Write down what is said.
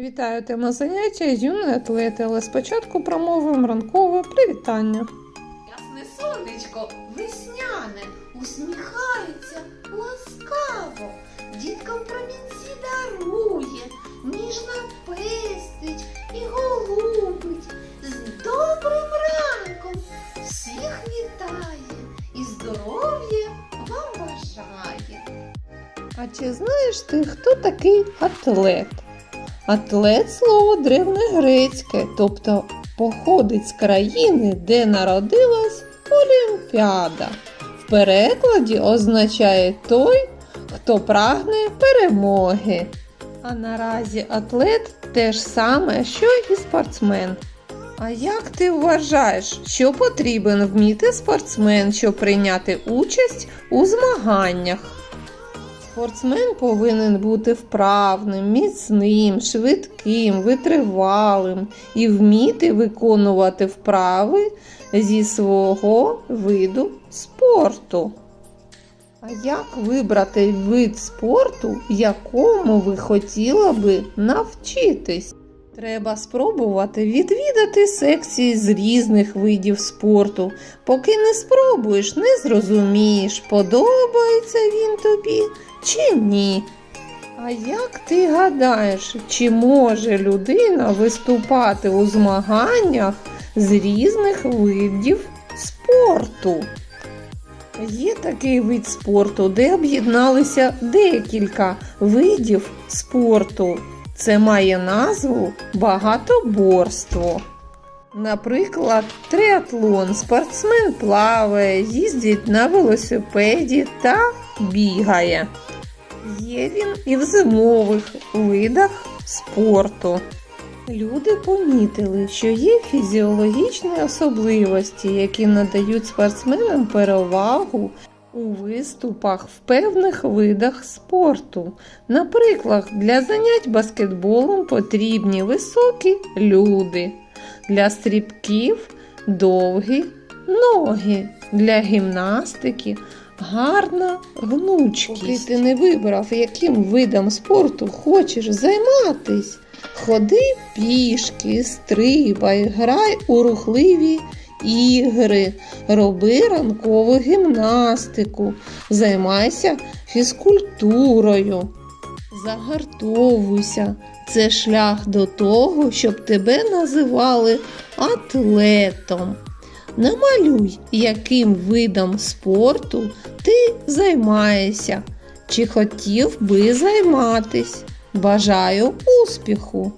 Вітаю тема заняття юні атлети, але спочатку промовимо ранкове привітання. Ясне сонечко, весняне, усміхається ласкаво, діткам промінці дарує, ніжно пестить і голубить. З добрим ранком всіх вітає і здоров'я вам бажає. А чи знаєш ти, хто такий атлет? Атлет слово древнегрецьке, тобто походить з країни, де народилась Олімпіада. В перекладі означає той, хто прагне перемоги. А наразі атлет те ж саме, що і спортсмен. А як ти вважаєш, що потрібен вміти спортсмен, щоб прийняти участь у змаганнях? Спортсмен повинен бути вправним, міцним, швидким, витривалим і вміти виконувати вправи зі свого виду спорту. А як вибрати вид спорту, якому ви хотіла би навчитись? Треба спробувати відвідати секції з різних видів спорту. Поки не спробуєш, не зрозумієш, подобається він тобі чи ні. А як ти гадаєш, чи може людина виступати у змаганнях з різних видів спорту? Є такий вид спорту, де об'єдналися декілька видів спорту. Це має назву багатоборство. Наприклад, триатлон. Спортсмен плаває, їздить на велосипеді та бігає. Є він і в зимових видах спорту. Люди помітили, що є фізіологічні особливості, які надають спортсменам перевагу у виступах в певних видах спорту. Наприклад, для занять баскетболом потрібні високі люди, для стрибків довгі ноги, для гімнастики гарна гнучкість. Поки ти не вибрав, яким видом спорту хочеш займатись. Ходи пішки, стрибай, грай у рухливі ігри, роби ранкову гімнастику, займайся фізкультурою, загартовуйся. Це шлях до того, щоб тебе називали атлетом. Намалюй, яким видом спорту ти займаєшся, чи хотів би займатись. Бажаю успіху!